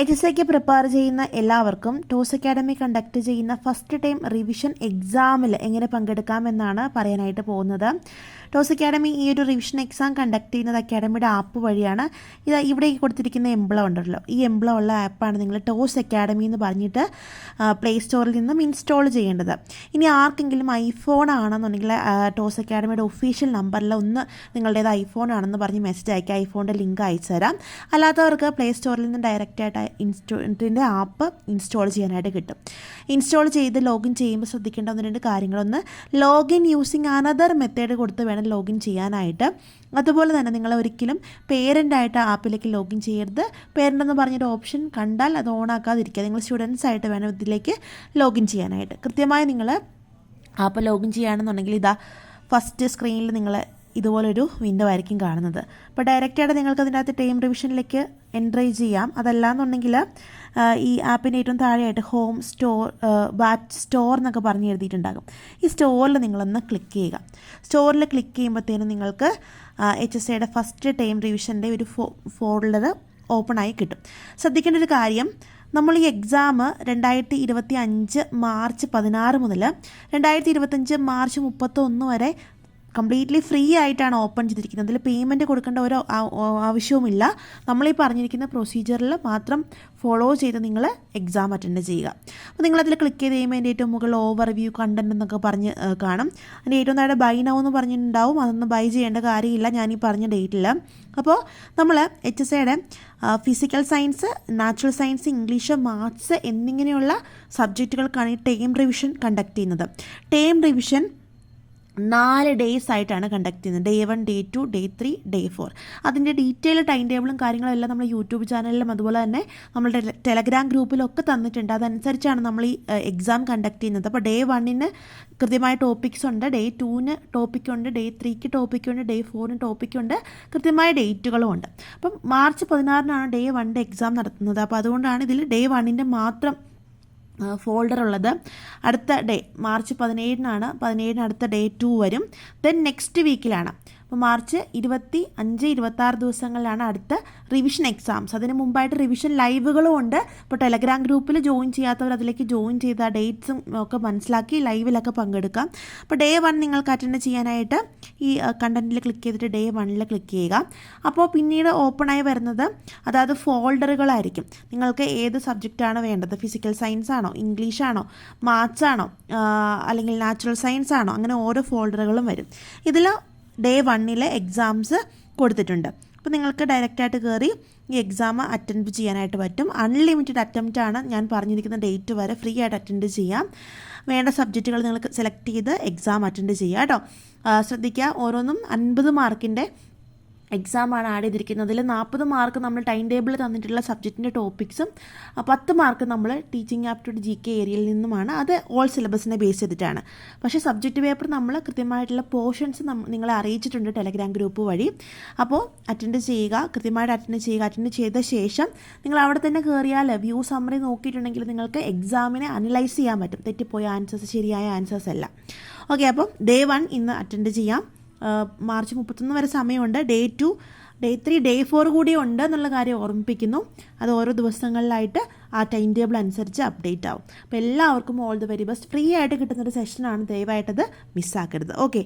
ഐക്ക് പ്രിപ്പയർ ചെയ്യുന്ന എല്ലാവർക്കും ടോസ് അക്കാഡമി കണ്ടക്ട് ചെയ്യുന്ന ഫസ്റ്റ് ടൈം റിവിഷൻ എക്സാമിൽ എങ്ങനെ പങ്കെടുക്കാമെന്നാണ് പറയാനായിട്ട് പോകുന്നത്. ടോസ് അക്കാഡമി ഈ ഒരു റിവിഷൻ എക്സാം കണ്ടക്ട് ചെയ്യുന്നത് അക്കാഡമിയുടെ ആപ്പ് വഴിയാണ്. ഇത് ഇവിടെ കൊടുത്തിരിക്കുന്ന എംബ്ലം ഉണ്ടല്ലോ. ഈ എംബ്ലം ഉള്ള ആപ്പാണ് നിങ്ങൾ ടോസ് അക്കാഡമി എന്ന് പറഞ്ഞിട്ട് പ്ലേ സ്റ്റോറിൽ നിന്നും ഇൻസ്റ്റാൾ ചെയ്യേണ്ടത്. ഇനി ആർക്കെങ്കിലും ഐഫോൺ ആണെന്നുണ്ടെങ്കിൽ ടോസ് അക്കാഡമിയുടെ ഒഫീഷ്യൽ നമ്പറിൽ ഒന്ന് നിങ്ങളുടേത് ഐഫോൺ ആണെന്ന് പറഞ്ഞ് മെസ്സേജ് അയക്കുക ഐഫോണിന്റെ ലിങ്ക് അയച്ചു തരാം അല്ലാത്തവർക്ക് പ്ലേ സ്റ്റോറിൽ നിന്ന് ഡയറക്റ്റായിട്ട് ഇൻസ്റ്റോട്ടിന്റെ ആപ്പ് ഇൻസ്റ്റാൾ ചെയ്യാനായിട്ട് കിട്ടും. ഇൻസ്റ്റാൾ ചെയ്ത് ലോഗിൻ ചെയ്യുമ്പോൾ ശ്രദ്ധിക്കേണ്ട ഒന്ന് രണ്ട് കാര്യങ്ങളൊന്ന്. ലോഗിൻ യൂസിങ് അനദർ മെത്തേഡ് കൊടുത്ത് വേണം ലോഗിൻ ചെയ്യാനായിട്ട്. അതുപോലെ തന്നെ നിങ്ങൾ ഒരിക്കലും പേരന്റായിട്ട് ആപ്പിലേക്ക് ലോഗിൻ ചെയ്യരുത്. പേരന്റ് എന്ന് പറഞ്ഞൊരു ഓപ്ഷൻ കണ്ടാൽ അത് ഓൺ ആക്കാതിരിക്കുക. നിങ്ങൾ സ്റ്റുഡൻസ് ആയിട്ട് വേണം ഇതിലേക്ക് ലോഗിൻ ചെയ്യാനായിട്ട്. കൃത്യമായി നിങ്ങൾ ആപ്പ് ലോഗിൻ ചെയ്യുകയാണെന്നുണ്ടെങ്കിൽ ഇതാ ഫസ്റ്റ് സ്ക്രീനിൽ നിങ്ങൾ ഇതുപോലൊരു വിൻഡോ ആയിരിക്കും കാണുന്നത്. അപ്പോൾ ഡയറക്റ്റായിട്ട് നിങ്ങൾക്ക് അതിന്റെ അകത്ത് ടൈം റിവിഷനിലേക്ക് എൻട്രി ചെയ്യാം. അതല്ലാന്നുണ്ടെങ്കിൽ ഈ ആപ്പിന്റെ ഏറ്റവും താഴെയായിട്ട് ഹോം സ്റ്റോർ ബാറ്റ് സ്റ്റോർ എന്നൊക്കെ പറഞ്ഞ് എഴുതിയിട്ടുണ്ടാകും. ഈ സ്റ്റോറിൽ നിങ്ങളൊന്ന് ക്ലിക്ക് ചെയ്യുക. സ്റ്റോറിൽ ക്ലിക്ക് ചെയ്യുമ്പോഴത്തേനും നിങ്ങൾക്ക് എച്ച് എസ് ഐയുടെ ഫസ്റ്റ് ടൈം റിവിഷന്റെ ഒരു ഫോ ഫോൾഡർ ആയി കിട്ടും. ശ്രദ്ധിക്കേണ്ട ഒരു കാര്യം നമ്മൾ ഈ എക്സാം രണ്ടായിരത്തി ഇരുപത്തി അഞ്ച് മാർച്ച് പതിനാറ് മുതൽ രണ്ടായിരത്തി ഇരുപത്തഞ്ച് മാർച്ച് മുപ്പത്തൊന്ന് വരെ കംപ്ലീറ്റ്ലി ഫ്രീ ആയിട്ടാണ് ഓപ്പൺ ചെയ്തിരിക്കുന്നത്. അതിൽ പേയ്മെന്റ് കൊടുക്കേണ്ട ഒരു ആവശ്യവുമില്ല. നമ്മളീ പറഞ്ഞിരിക്കുന്ന പ്രൊസീജിയറിൽ മാത്രം ഫോളോ ചെയ്ത് നിങ്ങൾ എക്സാം അറ്റൻഡ് ചെയ്യുക. അപ്പോൾ നിങ്ങളതിൽ ക്ലിക്ക് ചെയ്ത് കഴിയുമ്പോൾ അതിന്റെ ഏറ്റവും മുകളിൽ ഓവർ വ്യൂ കണ്ടന്റ് എന്നൊക്കെ പറഞ്ഞ് കാണും. അതിന്റെ ഏറ്റവും താഴെ ബൈ നൗ എന്ന് പറഞ്ഞിട്ടുണ്ടാവും. അതൊന്നും ബൈ ചെയ്യേണ്ട കാര്യമില്ല. ഞാൻ ഈ പറഞ്ഞ ഡേറ്റിൽ അപ്പോൾ നമ്മൾ എച്ച് എസ് എയുടെ physical science natural science English maths എന്നിങ്ങനെയുള്ള സബ്ജക്റ്റുകൾക്കാണ് ഈ ടേം റിവിഷൻ കണ്ടക്ട് ചെയ്യുന്നത്. ടേം റിവിഷൻ നാല് ഡേയ്സ് ആയിട്ടാണ് കണ്ടക്ട് ചെയ്യുന്നത്. Day one day two day three day four അതിന്റെ ഡീറ്റെയിൽ ടൈം ടേബിളും കാര്യങ്ങളും എല്ലാം നമ്മൾ യൂട്യൂബ് ചാനലിലും അതുപോലെ തന്നെ നമ്മളുടെ ടെലഗ്രാം ഗ്രൂപ്പിലൊക്കെ തന്നിട്ടുണ്ട്. അതനുസരിച്ചാണ് നമ്മൾ ഈ എക്സാം കണ്ടക്ട് ചെയ്യുന്നത്. അപ്പോൾ ഡേ വണ്ണിന് കൃത്യമായ ടോപ്പിക്സ് ഉണ്ട്. ഡേ ടൂവിന് ടോപ്പിക്കുണ്ട് ഡേ ത്രീക്ക് ടോപ്പിക്കുണ്ട് ഡേ ഫോറിന് ടോപ്പിക്കുണ്ട് കൃത്യമായ ഡേറ്റുകളും ഉണ്ട്. അപ്പം മാർച്ച് പതിനാറിനാണ് ഡേ വണ്ണിന്റെ എക്സാം നടത്തുന്നത്. അപ്പോൾ അതുകൊണ്ടാണ് ഇതിൽ ഡേ വണ്ണിന്റെ മാത്രം ഫോൾഡർ ഉള്ളത്. അടുത്ത ഡേ മാർച്ച് പതിനേഴിനാണ്. പതിനേഴിന് അടുത്ത ഡേ ടു വരും. ദെൻ നെക്സ്റ്റ് വീക്കിലാണ് അപ്പോൾ മാർച്ച് ഇരുപത്തി അഞ്ച് ഇരുപത്തി ആറ് ദിവസങ്ങളിലാണ് അടുത്ത റിവിഷൻ എക്സാംസ് അതിന് മുമ്പായിട്ട് റിവിഷൻ ലൈവുകളും ഉണ്ട്. അപ്പോൾ ടെലഗ്രാം ഗ്രൂപ്പിൽ ജോയിൻ ചെയ്യാത്തവർ അതിലേക്ക് ജോയിൻ ചെയ്ത ഡേറ്റ്സും ഒക്കെ മനസ്സിലാക്കി ലൈവിലൊക്കെ പങ്കെടുക്കാം. അപ്പോൾ ഡേ വൺ നിങ്ങൾക്ക് അറ്റൻഡ് ചെയ്യാനായിട്ട് ഈ കണ്ടന്റിൽ ക്ലിക്ക് ചെയ്തിട്ട് ഡേ വണ്ണിൽ ക്ലിക്ക് ചെയ്യുക. അപ്പോൾ പിന്നീട് ഓപ്പണായി വരുന്നത് അതായത് ഫോൾഡറുകളായിരിക്കും നിങ്ങൾക്ക് ഏത് സബ്ജക്റ്റാണ് വേണ്ടത്? ഫിസിക്കൽ സയൻസ് ആണോ? ഇംഗ്ലീഷ് ആണോ? മാത്സ് ആണോ? അല്ലെങ്കിൽ നാച്ചുറൽ സയൻസ് ആണോ? അങ്ങനെ ഓരോ ഫോൾഡറുകളും വരും. ഇതിൽ ഡേ വണ്ണിലെ എക്സാംസ് കൊടുത്തിട്ടുണ്ട്. അപ്പോൾ നിങ്ങൾക്ക് ഡയറക്റ്റായിട്ട് കയറി ഈ എക്സാം അറ്റൻഡ് ചെയ്യാനായിട്ട് പറ്റും. അൺലിമിറ്റഡ് അറ്റംപ്റ്റ് ആണ് ഞാൻ പറഞ്ഞിരിക്കുന്ന ഡേറ്റ് വരെ ഫ്രീ ആയിട്ട് അറ്റൻഡ് ചെയ്യാം. വേണ്ട സബ്ജക്റ്റുകൾ നിങ്ങൾക്ക് സെലക്ട് ചെയ്ത് എക്സാം അറ്റൻഡ് ചെയ്യുക കേട്ടോ. ശ്രദ്ധിക്കുക. ഓരോന്നും അൻപത് മാർക്കിന്റെ എക്സാമാണ് ആഡ് ചെയ്തിരിക്കുന്നത്. അതിൽ നാൽപ്പത് മാർക്ക് നമ്മൾ ടൈം ടേബിൾ തന്നിട്ടുള്ള സബ്ജക്റ്റിന്റെ ടോപ്പിക്സും പത്ത് മാർക്ക് നമ്മൾ ടീച്ചിങ് ആപ്റ്റിറ്റ്യൂഡ് ജി കെ ഏരിയയിൽ നിന്നുമാണ് അത് ഓൾ സിലബസിനെ ബേസ് ചെയ്തിട്ടാണ്. പക്ഷേ സബ്ജക്റ്റ് പേപ്പർ നമ്മൾ കൃത്യമായിട്ടുള്ള പോർഷൻസ് നിങ്ങളെ അറിയിച്ചിട്ടുണ്ട് ടെലഗ്രാം ഗ്രൂപ്പ് വഴി. അപ്പോൾ അറ്റൻഡ് ചെയ്യുക കൃത്യമായിട്ട് അറ്റൻഡ് ചെയ്യുക അറ്റൻഡ് ചെയ്ത ശേഷം നിങ്ങൾ അവിടെ തന്നെ കയറിയാൽ വ്യൂ സമ്മറി നോക്കിയിട്ടുണ്ടെങ്കിൽ നിങ്ങൾക്ക് എക്സാമിനെ അനലൈസ് ചെയ്യാൻ പറ്റും. തെറ്റിപ്പോയ ആൻസേഴ്സ് ശരിയായ ആൻസേഴ്സ് അല്ല ഓക്കെ അപ്പം ഡേ വൺ ഇന്ന് അറ്റൻഡ് ചെയ്യാം. മാർച്ച് മുപ്പത്തൊന്ന് വരെ സമയമുണ്ട്. Day two day three day four കൂടി ഉണ്ട് എന്നുള്ള കാര്യം ഓർമ്മിപ്പിക്കുന്നു. അത് ഓരോ ദിവസങ്ങളിലായിട്ട് ആ ടൈം ടേബിൾ അനുസരിച്ച് അപ്ഡേറ്റ് ആവും. അപ്പോൾ എല്ലാവർക്കും all the very best free ആയിട്ട് കിട്ടുന്നൊരു സെഷനാണ് ദയവായിട്ടത് മിസ്സാക്കരുത് ഓക്കെ